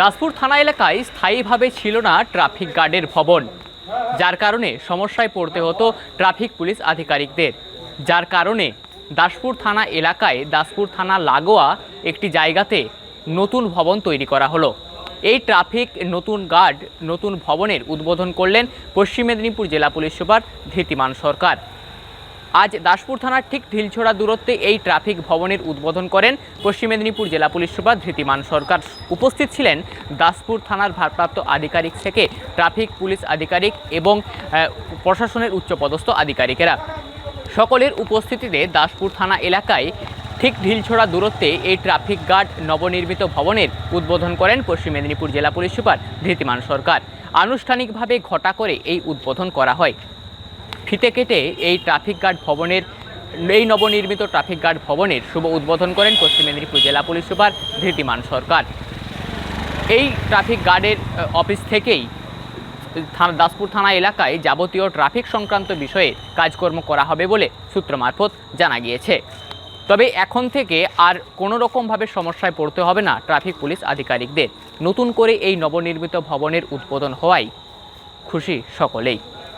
দাসপুর থানা এলাকায় স্থায়ীভাবে ছিল না ট্রাফিক গার্ডের ভবন। যার কারণে সমস্যায় পড়তে হতো ট্রাফিক পুলিশ আধিকারিকদের। যার কারণে দাসপুর থানা এলাকায় দাসপুর থানা লাগোয়া একটি জায়গাতে নতুন ভবন তৈরি করা হলো। এই ট্রাফিক নতুন গার্ড নতুন ভবনের উদ্বোধন করলেন পশ্চিম মেদিনীপুর জেলা পুলিশ সুপার ধৃতিমান সরকার। আজ দাসপুর থানার ঠিক ঢিলছোড়া দূরত্বে এই ট্রাফিক ভবনের উদ্বোধন করেন পশ্চিম মেদিনীপুর জেলা পুলিশ সুপার ধৃতিমান সরকার। উপস্থিত ছিলেন দাসপুর থানার ভারপ্রাপ্ত আধিকারিক থেকে ট্রাফিক পুলিশ আধিকারিক এবং প্রশাসনের উচ্চপদস্থ আধিকারিকেরা। সকলের উপস্থিতিতে দাসপুর থানা এলাকায় ঠিক ঢিলছোড়া দূরত্বে এই ট্রাফিক গার্ড নবনির্মিত ভবনের উদ্বোধন করেন পশ্চিম মেদিনীপুর জেলা পুলিশ সুপার ধৃতিমান সরকার। আনুষ্ঠানিকভাবে ঘটা করে এই উদ্বোধন করা হয়। ফিতে কেটে এই ট্রাফিক গার্ড ভবনের, এই নবনির্মিত ট্রাফিক গার্ড ভবনের শুভ উদ্বোধন করেন পশ্চিম মেদিনীপুর জেলা পুলিশ সুপার ধৃতিমান সরকার। এই ট্রাফিক গার্ডের অফিস থেকেই থানা, দাসপুর থানা এলাকায় যাবতীয় ট্রাফিক সংক্রান্ত বিষয়ে কাজকর্ম করা হবে বলে সূত্র মারফত জানা গিয়েছে। তবে এখন থেকে আর কোনো রকমভাবে সমস্যায় পড়তে হবে না ট্রাফিক পুলিশ আধিকারিকদের। নতুন করে এই নবনির্মিত ভবনের উদ্বোধন হওয়ায় খুশি সকলেই।